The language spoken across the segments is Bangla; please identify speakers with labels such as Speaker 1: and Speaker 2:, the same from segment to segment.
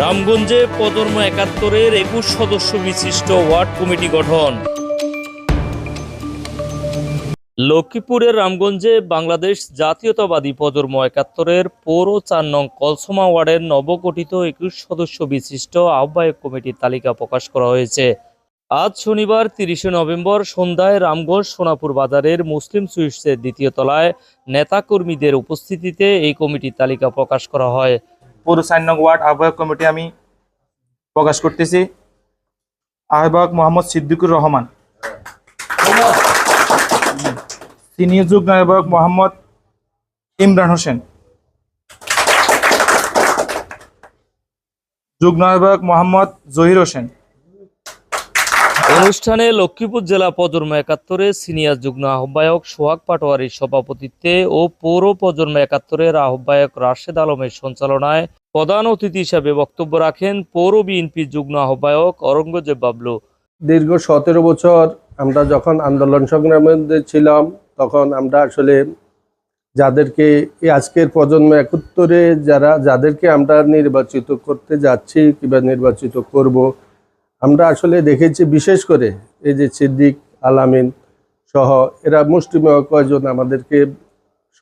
Speaker 1: রামগঞ্জে প্রজন্ম একাত্তরের একুশ সদস্য বিশিষ্ট ওয়ার্ড কমিটি গঠন। লক্ষ্মীপুরের রামগঞ্জে বাংলাদেশ জাতীয়তাবাদী প্রজন্ম একাত্তরের পৌর চার নং কলসমা ওয়ার্ডের নবগঠিত একুশ সদস্য বিশিষ্ট আহ্বায়ক কমিটির তালিকা প্রকাশ করা হয়েছে। আজ শনিবার তিরিশে নভেম্বর সন্ধ্যায় রামগঞ্জ সোনাপুর বাজারের মুসলিম সুইটসের দ্বিতীয় তলায় নেতাকর্মীদের উপস্থিতিতে এই কমিটির তালিকা প্রকাশ করা হয়।
Speaker 2: পৌর চার নং ওয়ার্ড আহ্বায়ক কমিটি আমি প্রকাশ করতেছি। আহ্বায়ক মোহাম্মদ সিদ্দিকুর রহমান। সিনিয়র যুগ্ম আহ্বায়ক মোহাম্মদ ইমরান হোসেন। যুগ্ম আহ্বায়ক মোহাম্মদ জহির হোসেন।
Speaker 1: অনুষ্ঠানে লক্ষ্মীপুর জেলা প্রজন্ম একাত্তরে সিনিয়র যুগ্ম আহ্বায়ক সোহাগ পাটোয়ারির সভাপতিত্বে ও পৌর প্রজন্ম একাত্তরের আহ্বায়ক রাশেদ আলমের সঞ্চালনায় প্রধান অতিথি হিসাবে বক্তব্য রাখেন পৌর বিএনপির যুগ্ম আহ্বায়ক অরঙ্গজেব বাবলু।
Speaker 3: দীর্ঘ সতেরো বছর আমরা যখন আন্দোলন সংগ্রামে ছিলাম, তখন আমরা আসলে যাদেরকে আজকের প্রজন্ম একাত্তরে যারা, যাদেরকে আমরা নির্বাচিত করতে যাচ্ছি কিংবা নির্বাচিত করব আমরা আসলে দেখেছি বিশেষ করে এই যে সিদ্দিক, আলামিন সহ এরা মুষ্টিমেয় কয়জন আমাদেরকে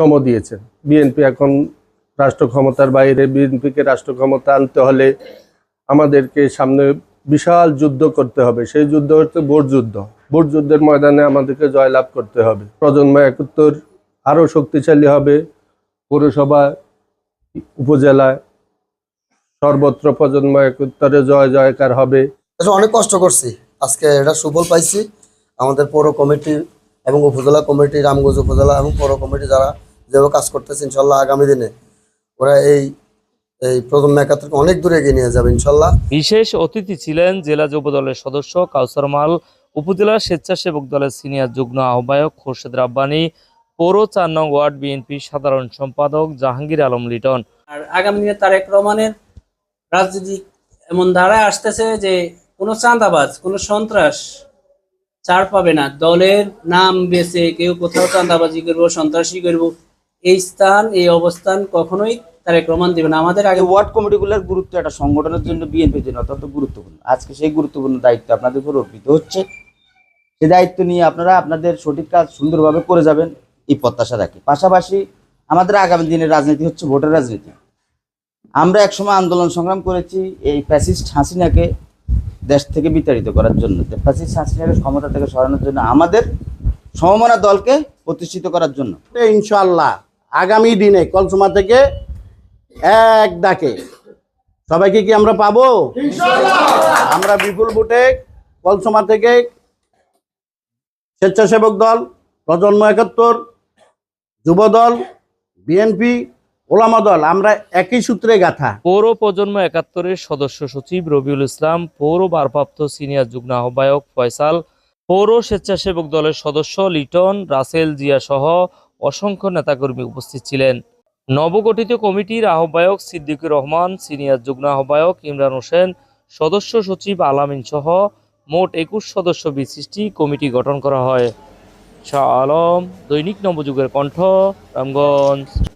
Speaker 3: সম দিয়েছেন। বিএনপি এখন রাষ্ট্র ক্ষমতার বাইরে, বিএনপিকে রাষ্ট্র ক্ষমতা আনতে হলে আমাদেরকে সামনে বিশাল যুদ্ধ করতে হবে। সেই যুদ্ধ হচ্ছে ভোট যুদ্ধ। ভোট যুদ্ধের ময়দানে আমাদেরকে জয়লাভ করতে হবে। প্রজন্ম একত্তর আরও শক্তিশালী হবে। পৌরসভা উপজেলায় সর্বত্র প্রজন্ম একত্তরে জয় জয়কার হবে।
Speaker 4: আসলে অনেক কষ্ট করছি। আজকে এটা সুফল পাইছি। আমাদের পৌর কমিটি এবং উপজেলা কমিটি রামগঞ্জ উপজেলা এবং পৌর কমিটি যারা যেভাবে কাজ করতেছে ইনশাল্লাহ আগামী দিনে ওরা এই এই প্রজন্ম একাত্তরকে অনেক দূরে এগিয়ে নিয়ে যাবে ইনশাল্লাহ।
Speaker 1: বিশেষ অতিথি ছিলেন জেলা যুব দলের সদস্য কাউসার মাল উপজেলা স্বেচ্ছাসেবক দলের সিনিয়র যুগ্ম আহ্বায়ক খোরশেদ রাব্বানি পৌর চার নং ওয়ার্ড বিএনপি সাধারণ সম্পাদক জাহাঙ্গীর আলম লিটন।
Speaker 5: আর আগামী দিনে তারেক রহমানের রাজনীতি এমন ধারায় আসতেছে যে কোনো চাঁদাবাজ, কোনো সন্ত্রাস ছাড় পাবে না। দলের নাম বেছে কেউ কোথাও চাঁদাবাজি করব, সন্ত্রাসী করব, এই স্থান, এই অবস্থান কখনোই তারেক রহমান দেবে না। আমাদের আগে
Speaker 6: ওয়ার্ড কমিটিগুলোর গুরুত্ব একটা সংগঠনের জন্য বিএনপির জন্য অত্যন্ত গুরুত্বপূর্ণ। আজকে সেই গুরুত্বপূর্ণ দায়িত্ব আপনাদের উপর অর্পিত হচ্ছে। সেই দায়িত্ব নিয়ে আপনারা আপনাদের সঠিক কাজ সুন্দরভাবে করে যাবেন, এই প্রত্যাশা রাখি। পাশাপাশি আমাদের আগামী দিনের রাজনীতি হচ্ছে ভোটের রাজনীতি। আমরা একসময় আন্দোলন সংগ্রাম করেছি, এই প্যাসিস্ট হাসিনাকে দেশ থেকে বিতাড়িত করার জন্য। ফ্যাসিস্ট হাসিনাকে ক্ষমতা থেকে সরানোর জন্য আমাদের সমমনা দলকে প্রতিষ্ঠিত করার জন্য।
Speaker 7: ইনশাল্লাহ আগামী দিনে কলসমা থেকে এক ডাকে। সবাইকে কি আমরা পাবো? আমরা বিপুল ভোটে কলসমা থেকে স্বেচ্ছাসেবক দল প্রজন্ম একাত্তর যুব দল বিএনপি ওলামা দল, আমরা একই সূত্রে গাথা।
Speaker 1: পৌর প্রজন্ম একাত্তরের সদস্য সচিব রবিউল ইসলাম, পৌর ভারপ্রাপ্ত সিনিয়র যুগ্ম আহ্বায়ক ফয়সাল, পৌর স্বেচ্ছাসেবক দলের সদস্য লিটন, রাসেল জিয়া সহ অসংখ্য নেতাকর্মী উপস্থিত ছিলেন। নবগঠিত কমিটির আহ্বায়ক সিদ্দিকুর রহমান, সিনিয়র যুগ্ম আহ্বায়ক ইমরান হোসেন, সদস্য সচিব আলামিন সহ মোট একুশ সদস্য বিশিষ্টি কমিটি গঠন করা হয়। শাহ আলম, দৈনিক নবযুগের কণ্ঠ, রামগঞ্জ।